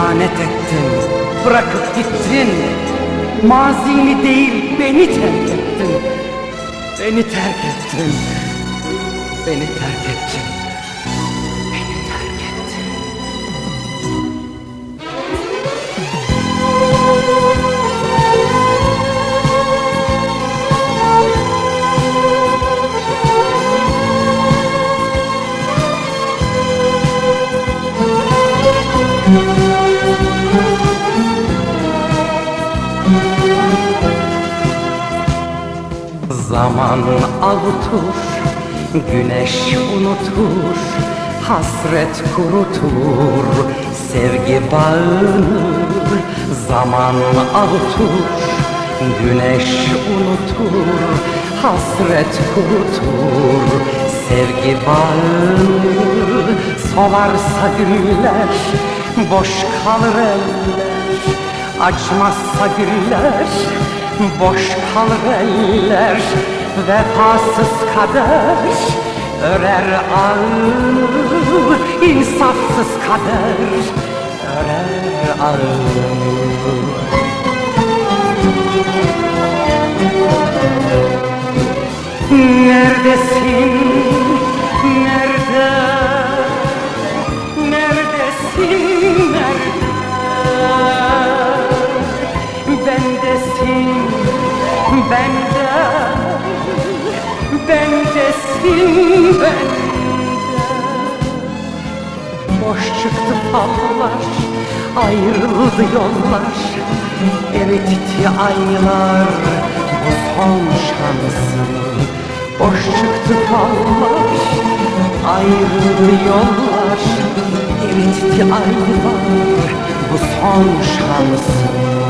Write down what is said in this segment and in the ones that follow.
ihanet ettin Bırakıp gittin. Mazini değil beni terk ettin. Beni terk ettin. Beni terk ettin. Zaman avutur, güneş unutur, hasret kurutur, sevgi bağını. Zaman avutur, güneş unutur, hasret kurutur, sevgi bağını. Solarsa güller, boş kalır eller, açmazsa güller, Boş kalır eller Vefasız kader Örer ağır insafsız kader Örer ağır Neredesin? Bende. Bendesin, bende. Boş çıktı fallar, ayrıldı yollar. Eritti aylar, bu son şansım Boş çıktı fallar, ayrıldı yollar. Eritti aylar, bu son şansım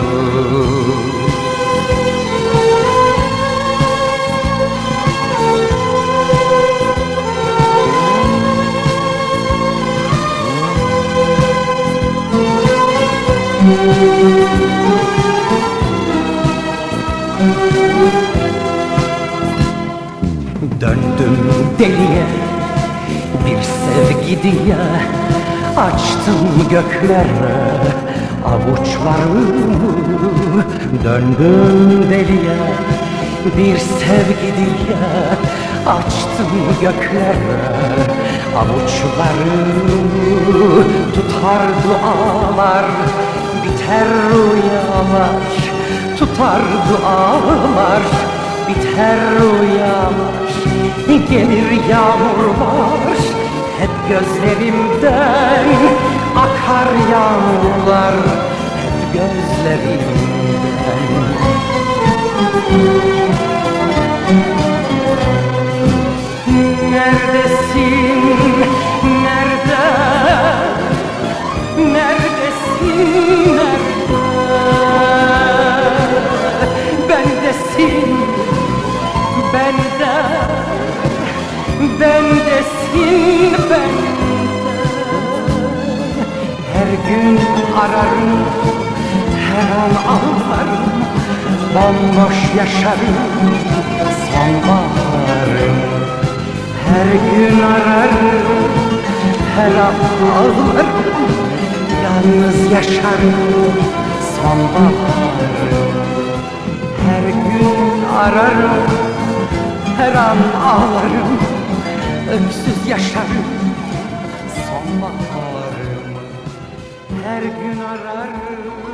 Döndüm deliye bir sevgi diye. Açtım göklere avuçlarımı. Döndüm deliye bir sevgi diye. Açtım göklere avuçlarımı. Tutar dualar biter rüyalar Tutar dualar biter rüyalar Gelir yağmurlar. Hep gözlerimden Akar Bendesin bende Her gün ararım Her an ağlarım Bomboş yaşarım Sonbaharım. Her gün ararım Her an ağlarım Yalnız yaşarım Sonbaharım. Her gün ararım her an ağlarım Öksüz yaşarım. Sonbaharım Her gün ararım